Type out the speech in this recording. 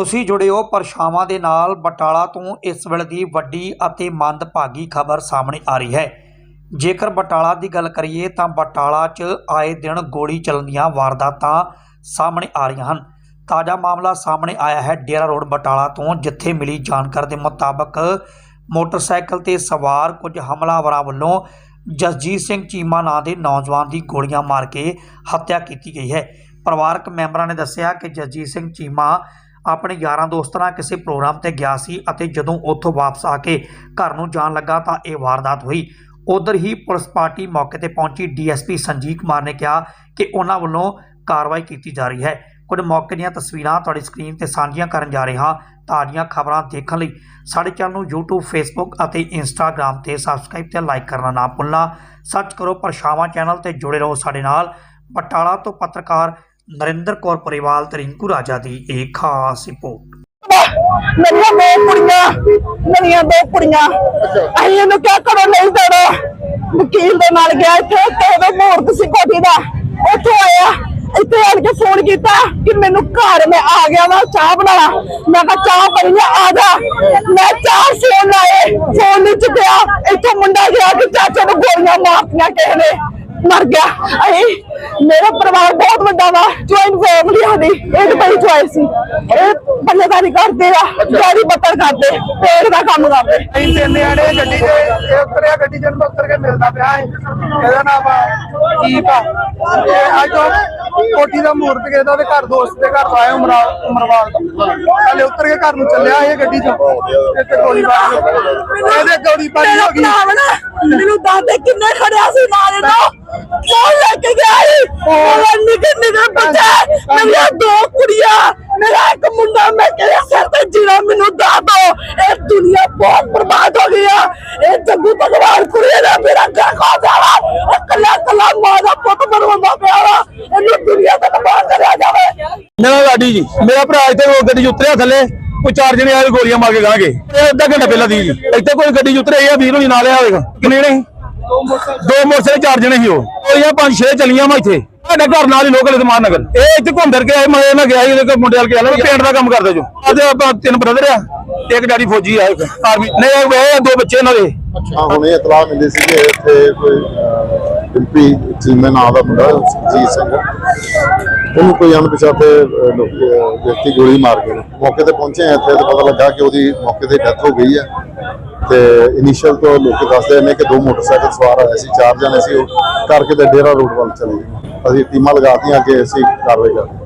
ਤੁਸੀਂ ਜੁੜਿਓ ਪਰਛਾਵਾਂ ਦੇ ਨਾਲ। ਬਟਾਲਾ ਤੋਂ ਇਸ ਵੇਲੇ ਦੀ ਵੱਡੀ ਅਤੇ ਮੰਦਭਾਗੀ ਖਬਰ ਸਾਹਮਣੇ ਆ ਰਹੀ ਹੈ। ਜੇਕਰ ਬਟਾਲਾ ਦੀ ਗੱਲ ਕਰੀਏ ਤਾਂ ਬਟਾਲਾ 'ਚ ਆਏ ਦਿਨ ਗੋਲੀ ਚੱਲਣ ਦੀਆਂ ਵਾਰਦਾਤਾਂ ਸਾਹਮਣੇ ਆ ਰਹੀਆਂ ਹਨ। ਤਾਜ਼ਾ ਮਾਮਲਾ ਸਾਹਮਣੇ ਆਇਆ ਹੈ ਡੇਰਾ ਰੋਡ ਬਟਾਲਾ ਤੋਂ, ਜਿੱਥੇ ਮਿਲੀ ਜਾਣਕਾਰੀ ਦੇ ਮੁਤਾਬਕ ਮੋਟਰਸਾਈਕਲ ਤੇ ਸਵਾਰ ਕੁਝ ਹਮਲਾਵਰਾਂ ਵੱਲੋਂ ਜਸਜੀਤ ਸਿੰਘ ਚੀਮਾ ਨਾਂ ਦੇ ਨੌਜਵਾਨ ਦੀ ਗੋਲੀਆਂ ਮਾਰ ਕੇ ਹੱਤਿਆ ਕੀਤੀ ਗਈ ਹੈ। ਪਰਿਵਾਰਕ ਮੈਂਬਰਾਂ ਨੇ ਦੱਸਿਆ ਕਿ ਜਸਜੀਤ ਸਿੰਘ ਚੀਮਾ ਆਪਣੇ ਯਾਰਾਂ ਦੋਸਤਾਂ ਨਾਲ ਕਿਸੇ ਪ੍ਰੋਗਰਾਮ ਤੇ ਗਿਆ ਸੀ ਅਤੇ ਜਦੋਂ ਉੱਥੋਂ ਵਾਪਸ ਆ ਕੇ ਘਰ ਨੂੰ ਜਾਣ ਲੱਗਾ ਤਾਂ ਇਹ ਵਾਰਦਾਤ ਹੋਈ। ਉਧਰ ਹੀ ਪੁਲਿਸ ਪਾਰਟੀ ਮੌਕੇ ਤੇ ਪਹੁੰਚੀ। ਡੀਐਸਪੀ ਸੰਜੀਵ ਕੁਮਾਰ ਨੇ ਕਿਹਾ ਕਿ ਉਹਨਾਂ ਵੱਲੋਂ ਕਾਰਵਾਈ ਕੀਤੀ ਜਾ ਰਹੀ ਹੈ। ਕੁਝ ਮੌਕੇ ਦੀਆਂ ਤਸਵੀਰਾਂ ਤੁਹਾਡੀ ਸਕਰੀਨ ਤੇ ਸਾਂਝੀਆਂ ਕਰਨ ਜਾ ਰਹੇ ਹਾਂ। ਤਾਜ਼ੀਆਂ ਖਬਰਾਂ ਦੇਖਣ ਲਈ ਸਾਡੇ ਚੈਨਲ ਨੂੰ YouTube, Facebook ਅਤੇ Instagram ਤੇ ਸਬਸਕ੍ਰਾਈਬ ਤੇ ਲਾਈਕ ਕਰਨਾ ਨਾ ਭੁੱਲਣਾ। ਸਰਚ ਕਰੋ ਪਰਛਾਵਾਂ ਚੈਨਲ ਤੇ ਜੁੜੇ ਰਹੋ ਸਾਡੇ ਨਾਲ। ਬਟਾਲਾ ਤੋਂ ਪੱਤਰਕਾਰ ਨਰਿੰਦਰ ਕੌਰ ਪਰਿਵਾਲ ਤੇ ਰਿੰਕੂ ਰਾਜਾ ਦੀ ਇਹ ਖਾਸ ਰਿਪੋਰਟ। ਮੇਰੀਆਂ ਦੋ ਕੁੜੀਆਂ ਮੇਰੀਆਂ ਦੋ ਕੁੜੀਆਂ। ਅਸੀਂ ਇਹਨੂੰ ਕਿਹਾ ਕਰੋ ਨਹੀਂ ਦੇਣਾ ਵਕੀਲ ਦੇ ਨਾਲ ਗਿਆ ਇੱਥੇ ਤੇ ਉਹਦਾ ਮੂਰਤ ਸੀ ਕੋਠੀ ਦਾ। ਉੱਥੋਂ ਆਇਆ ਇੱਥੇ ਆਣ ਕੇ ਫੋਨ ਕੀਤਾ ਕਿ ਮੈਨੂੰ ਘਰ ਮੈਂ ਆ ਗਿਆ ਵਾ ਚਾਹ ਬਣਾਣਾ ਮੈਂ ਕਿਹਾ ਚਾਹ ਬਣੀ ਆ ਆ ਜਾ। ਮੈਂ ਚਾਹ ਫੋਨ ਲਾਏ ਫੋਨ ਨਹੀਂ ਚੁੱਕਿਆ। ਇੱਥੋਂ ਮੁੰਡਾ ਗਿਆ ਕਿ ਚਾਚਾ ਨੂੰ ਗੋਲੀਆਂ ਮਾਰਤੀਆਂ ਕਿਸੇ ਨੇ। ਮਰ ਗਿਆ। ਅਸੀਂ ਮੇਰਾ ਪਰਿਵਾਰ ਬਹੁਤ ਵੱਡਾ ਵਾ ਜੁਆਇੰਟ ਫੈਮਿਲੀ ਸਾਡੀ। ਇੱਕ ਬੜੀ ਚੁਆਇਸ ਸੀ। ਇਹ ਬੰਦੇਦਾਰੀ ਕਰਦੇ ਆ ਗਾੜੀ ਬੱਤਰ ਕਰਦੇ ਪੇੜ ਦਾ ਕੰਮ ਕਰਦੇ। ਅਸੀਂ ਤਿੰਨ ਆੜੇ ਗੱਡੀ ਦੇ, ਇਹ ਉਤਰਿਆ ਗੱਡੀ ਜਨ ਉਤਰ ਕੇ ਮਿਲਦਾ ਪਿਆ ਹੈ ਇਹਦਾ ਨਾਮ ਆ ਦੀਪ। ਆ ਇਹ ਅੱਜ ਉਹ ਕੋਠੀ ਦਾ ਮੂਰਤ ਕੇ ਦਾ ਘਰ ਦੋਸਤ ਦੇ ਘਰ ਆਇਆ ਉਮਰਾ ਉਮਰਵਾਲ ਹਲੇ ਉਤਰ ਕੇ ਘਰ ਨੂੰ ਚੱਲਿਆ ਇਹ ਗੱਡੀ ਚੋਂ। ਇੱਥੇ ਗੋਲੀ ਬਾਰੀ ਇਹਦੇ ਗੋਲੀ ਬਾਰੀ ਹੋ ਗਈ। ਮੈਨੂੰ ਦਾਦੇ ਕਿੰਨੇ ਖੜਿਆ ਸੀ ਨਾਲ ਇਹਨੂੰ ਕੌਣ ਲੈ ਕੇ ਗਿਆ ਸੀ? ਮੇਰਾ ਨਿੱਕੇ ਨਿੱਕੇ ਬੱਚੇ ਮੇਰੀਆਂ ਦੋ ਕੁੜੀਆਂ ਮੇਰਾ ਇੱਕ ਮੁੰਡਾ ਮੈਂ ਕਿਹੜੇ ਸਿਰ ਤੇ ਜੀਣਾ ਮੈਨੂੰ ਦੱਸ ਦੋ। ਇਹ ਦੁਨੀਆ ਬਹੁਤ ਬਰਬਾਦ ਹੋ ਗਈ ਆ। ਇਹ ਜੱਗੂ ਭਗਵਾਨ ਕੁੜੀ ਦਾ ਮੇਰਾ ਘਰ ਖਾ ਜਾਵਾ ਉਹ ਕੱਲਾ ਕੱਲਾ ਮਾਂ ਦਾ ਪੁੱਤ ਬਣਵਾਉਂਦਾ ਪਿਆ ਵਾ ਇਹਨੂੰ ਦੁਨੀਆ ਤੋਂ ਤਬਾਹ ਕਰਿਆ ਜਾਵੇ। ਮੇਰਾ ਗਾਡੀ ਜੀ, ਮੇਰਾ ਭਰਾ ਇੱਥੇ ਉਹ ਗੱਡੀ 'ਚ ਉਤਰਿਆ ਥੱਲੇ, ਕੋਈ ਚਾਰ ਜਣੇ ਆਏ ਗੋਲੀਆਂ ਮਾਰ ਕੇ ਗਾਂਗੇ। ਇਹ ਅੱਧਾ ਘੰਟਾ ਪਹਿਲਾਂ ਦੀ ਜੀ। ਇੱਥੇ ਕੋਈ ਗੱਡੀ 'ਚ ਉਤਰੇ ਆ, ਵੀਰ ਹੋਣੀ ਨਾਲ ਆ ਹੋਵੇਗਾ ਕਿੰਨੇ ਨੇ ਦੋ ਮੋਟਰਸਾਈਕਲ ਚਾਰ ਜਣੇ ਸੀ ਉਹ। ਗੋਲੀਆਂ ਪੰਜ ਛੇ ਚਲੀਆਂ ਵਾ ਇੱਥੇ। ਸਾਡੇ ਘਰ ਨਾਲ ਹੀ ਲੋਕਲ ਇਤਮਾਨ ਨਗਰ। ਇਹ ਇੱਥੇ ਘੁੰਮ ਕੇ ਆਏ, ਮੈਂ ਇਹਨਾਂ ਗਿਆ ਸੀ ਉਹਦੇ ਮੁੰਡੇ ਵਾਲ ਕੇ ਆਇਆ ਪੇਂਟ ਦਾ ਕੰਮ ਕਰਦਾ ਜੋ। ਅੱਜ ਆਪਾਂ ਤਿੰਨ ਬ੍ਰਦਰ ਆ, ਇੱਕ ਡੈਡੀ ਫੌਜੀ ਆ ਆਰਮੀ ਨਹੀਂ, ਇਹ ਦੋ ਬੱਚੇ ਇਹਨਾਂ ਦੇ। ਹਾਂ ਹੁਣ ਇਹ ਇਤਲਾਹ ਮਿਲੀ ਸੀ ਕਿ ਇੱਥੇ ਕੋਈ ਅਹ, ਡਿੰਪੀ ਚੀਮੇ ਨਾਂ ਦਾ ਮੁੰਡਾ ਜੀ ਸਿੰਘ ਉਹਨੂੰ ਕੋਈ ਅਣਪਛਾਤੇ ਅਹ, ਵਿਅਕਤੀ ਗੋਲੀ ਮਾਰ ਕੇ ਮੌਕੇ ਤੇ ਪਹੁੰਚੇ ਇੱਥੇ ਤਾਂ ਪਤਾ ਲੱਗਾ ਕਿ ਉਹਦੀ ਮੌਕੇ ਤੇ ਡੈਥ ਹੋ ਗਈ ਹੈ। ਤੇ ਇਨੀਸ਼ੀਅਲ ਤੋਂ ਲੋਕ ਦੱਸਦੇ ਨੇ ਕਿ ਦੋ ਮੋਟਰਸਾਈਕਲ ਸਵਾਰ ਆਏ ਸੀ ਚਾਰ ਜਣੇ ਸੀ ਉਹ। ਕਰਕੇ ਤੇ ਡੇਰਾ ਰੋਡ ਵੱਲ ਚਲੇ ਗਏ। ਅਸੀਂ ਟੀਮਾਂ ਲਗਾਤੀਆਂ ਕਿ ਅਸੀਂ ਕਾਰਵਾਈ ਕਰਦੇ